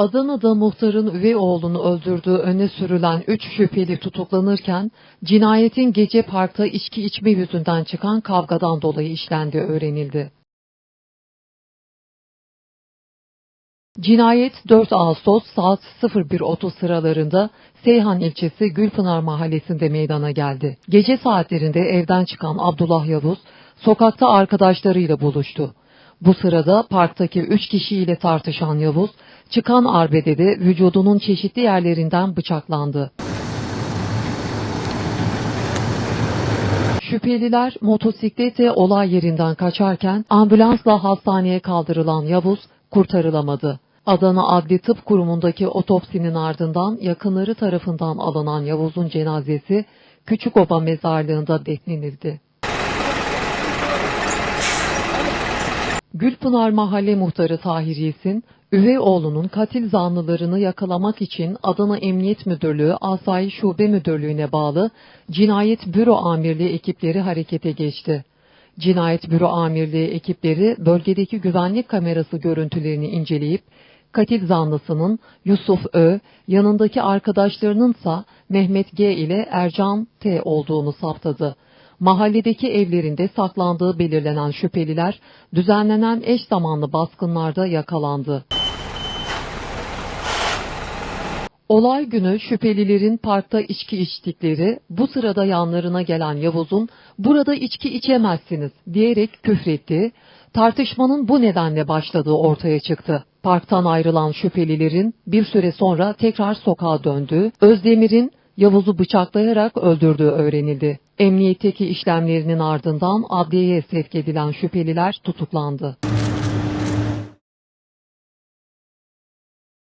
Adana'da muhtarın üvey oğlunu öldürdüğü öne sürülen 3 şüpheli tutuklanırken, cinayetin gece parkta içki içme yüzünden çıkan kavgadan dolayı işlendiği öğrenildi. Cinayet 4 Ağustos saat 01.30 sıralarında Seyhan ilçesi Gülpınar mahallesinde meydana geldi. Gece saatlerinde evden çıkan Abdullah Yavuz, sokakta arkadaşlarıyla buluştu. Bu sırada parktaki üç kişiyle tartışan Yavuz, çıkan arbedede vücudunun çeşitli yerlerinden bıçaklandı. Şüpheliler motosikletle olay yerinden kaçarken ambulansla hastaneye kaldırılan Yavuz kurtarılamadı. Adana Adli Tıp Kurumu'ndaki otopsinin ardından yakınları tarafından alınan Yavuz'un cenazesi Küçükoba mezarlığında defnedildi. Gülpınar Mahalle Muhtarı Tahir Yesin, üvey oğlunun katil zanlılarını yakalamak için Adana Emniyet Müdürlüğü Asayiş Şube Müdürlüğü'ne bağlı Cinayet Büro Amirliği ekipleri harekete geçti. Cinayet Büro Amirliği ekipleri bölgedeki güvenlik kamerası görüntülerini inceleyip katil zanlısının Yusuf Ö, yanındaki arkadaşlarınınsa Mehmet G ile Ercan T olduğunu saptadı. Mahalledeki evlerinde saklandığı belirlenen şüpheliler düzenlenen eş zamanlı baskınlarda yakalandı. Olay günü şüphelilerin parkta içki içtikleri, bu sırada yanlarına gelen Yavuz'un burada içki içemezsiniz diyerek küfrettiği, tartışmanın bu nedenle başladığı ortaya çıktı. Parktan ayrılan şüphelilerin bir süre sonra tekrar sokağa döndüğü, Özdemir'in Yavuz'u bıçaklayarak öldürdüğü öğrenildi. Emniyetteki işlemlerinin ardından adliyeye sevk edilen şüpheliler tutuklandı.